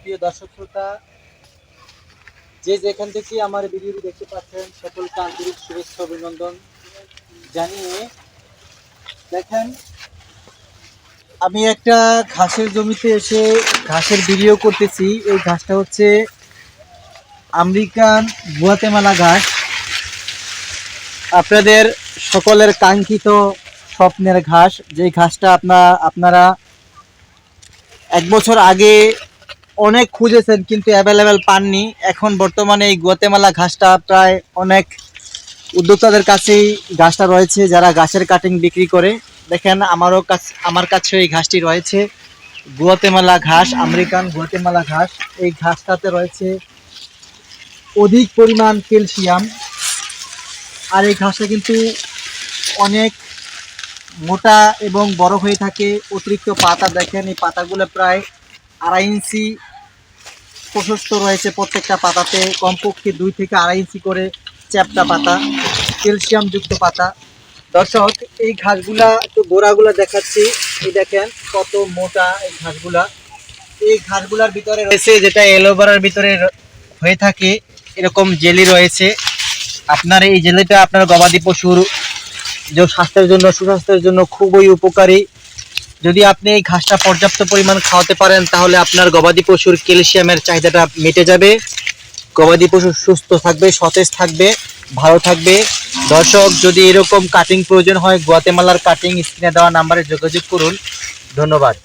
প্রিয় দর্শক শ্রোতা, যে যেখান থেকে আমার ভিডিওটি দেখতে পাচ্ছেন, সকলকে আন্তরিক শুভেচ্ছা, অভিনন্দন জানিয়ে দেখেন, আমি একটা ঘাসের জমিতে এসে ঘাসের ভিডিও করতেছি। এই ঘাসটা হচ্ছে আমেরিকান গুয়াতেমালা ঘাস। আপনাদের সকলের কাঙ্ক্ষিত স্বপ্নের ঘাস। যে ঘাসটা আপনার আপনারা এক বছর আগে অনেক খুঁজেছেন কিন্তু অ্যাভেলেবেল পাননি। এখন বর্তমানে এই গুয়াতেমালা ঘাসটা প্রায় অনেক উদ্যোক্তাদের কাছেই ঘাসটা রয়েছে, যারা ঘাসের কাটিং বিক্রি করে। দেখেন আমারও কাছে, আমার কাছে এই ঘাসটি রয়েছে। গুয়াতেমালা ঘাস, আমেরিকান গুয়াতেমালা ঘাস, এই ঘাসটাতে রয়েছে অধিক পরিমাণ ক্যালসিয়াম। আর এই ঘাসটা কিন্তু অনেক মোটা এবং বড় হয়ে থাকে। অতিরিক্ত পাতা দেখেন, এই পাতাগুলো প্রায় আড়াই ইঞ্চি প্রশস্ত রয়েছে প্রত্যেকটা পাতাতে, কমপক্ষে দুই থেকে আড়াই ইঞ্চি করে চ্যাপটা পাতা, ক্যালসিয়ামযুক্ত পাতা। দর্শক, এই ঘাসগুলা, একটু গোড়াগুলা দেখাচ্ছি। এই দেখেন কত মোটা এই ঘাসগুলা। এই ঘাসগুলার ভিতরে রয়েছে যেটা এলোভেরার ভিতরে হয়ে থাকে, এরকম জেলি রয়েছে। আপনার এই জেলিটা আপনার গবাদি পশুর যে স্বাস্থ্যের জন্য, সুস্বাস্থ্যের জন্য খুবই উপকারী। যদি আপনি এই ঘাসটা পর্যাপ্ত পরিমাণ খাওয়াতে পারেন, তাহলে আপনার গবাদি পশুর ক্যালসিয়ামের চাহিদাটা মিটে যাবে। গবাদি পশু সুস্থ থাকবে, সতেজ থাকবে, ভালো থাকবে। দর্শক, যদি এরকম কাটিং প্রয়োজন হয় গুয়াতেমালার কাটিং স্ক্রিনে দেওয়া নাম্বারে যোগাযোগ করুন। ধন্যবাদ।